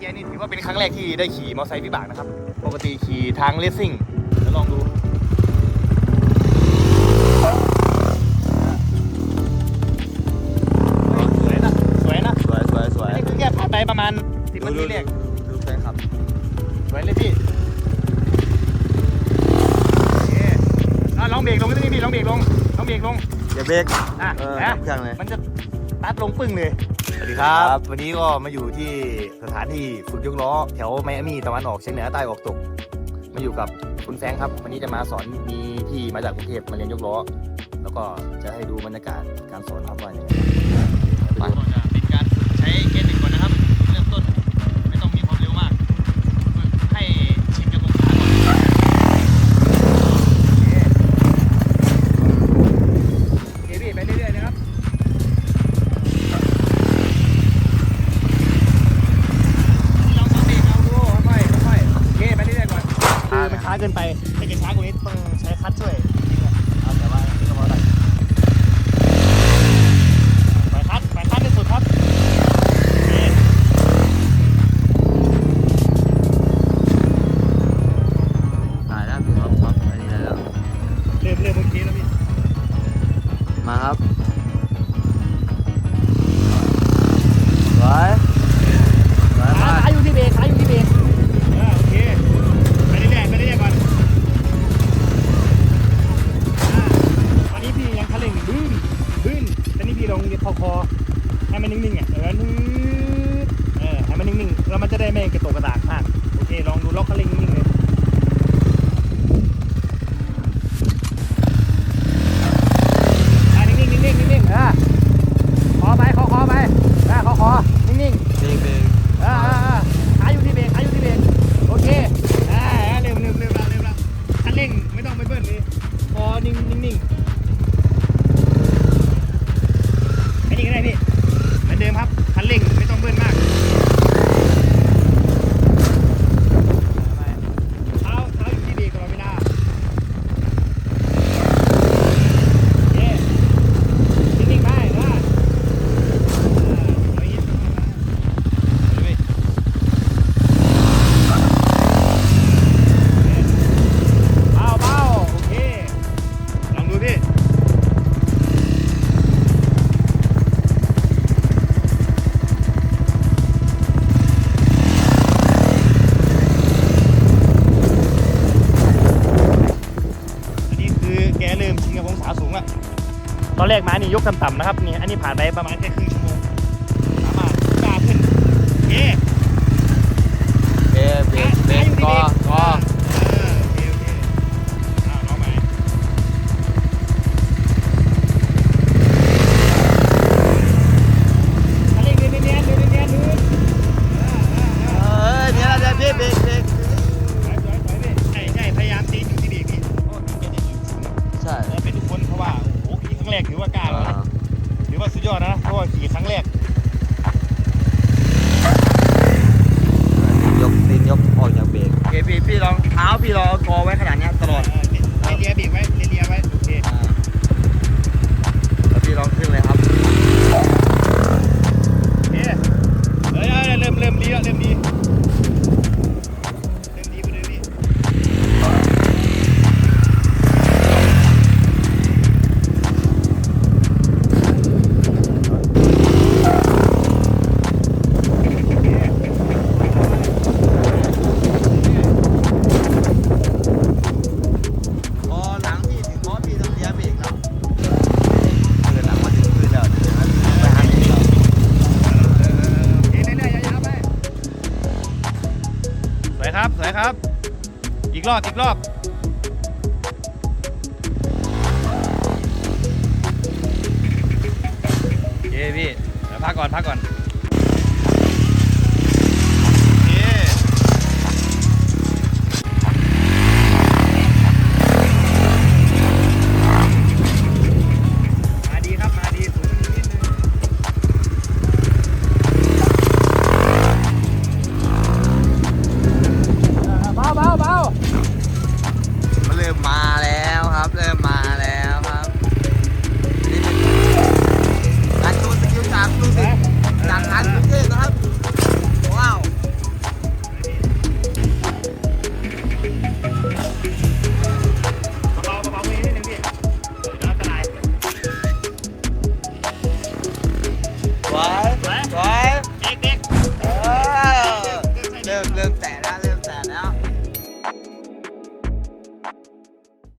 แกนี่ถือว่าเป็นครั้งแรกที่ได้ขี่มอเตอร์ไซค์วิบากนะครับ ปกติขี่ทางเลสซิ่งเดี๋ยวลองดูสวยนะสวยนะสวยสวยสวยอันนี้คือแค่ผ่านไปประมาณสิบนาทีแรกดูแฟนคลับสวยเลยพี่โอเคอะลองเบรกลงนิดนึงพี่ลองเบรกลงลองเบรกลงอย่าเบรกอะเออนะเครื่องเลยมันจะตัดลงปึ้งเลย สวัสดีครับ วันนี้ก็มาอยู่ที่สถานที่ฝึกยกล้อ แถวไมอามี่ตะวันออกเฉียงเหนือใต้ออกตก มาอยู่กับคุณแฟงค์ครับ วันนี้จะมาสอนมีพี่มาจากกรุงเทพมาเรียนยกล้อ แล้วก็จะให้ดูบรรยากาศการสอนครับว่าอย่างไร เกินไปถ้าเกิดช้ากว่านี้ต้องใช้คลัตช์ช่วยเอาแต่ว่าไม่ต้องเอาอะไรไปคลัตช์ไปคลัตช์ที่สุดครับโอเคถ่ายแล้วพี่ครับครับอันนี้ได้แล้วเริ่มเริ่มเมื่อกี้แล้วพี่มาครับ ลงคอคอให้มันนิ่งๆอะเออนึดเออให้มันนิ่งๆแล้วมันจะได้ไม่กระตุกกระดากมากโอเคลองดูล็อกคันเร่งนิ่งๆเลย ไอ้นี่ก็ได้พี่เหมือนเดิมครับคันเร่งไม่ต้องเบิ้ลมาก เนิมชิงกับองศาสูงอะตอนแรกมานี่ยกต่ำๆนะครับนี่อันนี้ผ่านไปประมาณแค่ครึ่งชั่วโมงสามารถกล้าขึ้นเย้ ช่แล้วเป็นทุกคนเพราะว่าโอ้โหขี่ครั้งแรกถือว่ากล้าเอแล้วนะอถือว่าสุดยอดนะเพราะว่าขี่ครั้งแรกยกตีนยกออกจากเบรกโอเคพี่พี่ลองเท้าพี่ลองเอาคอไว้ขนาดเนี้ยตลอดเเลียเบรกไว้เลียไว้ สวยครับ อีกรอบอีกรอบโอเคพี่เดี๋ยวพักก่อนพักก่อน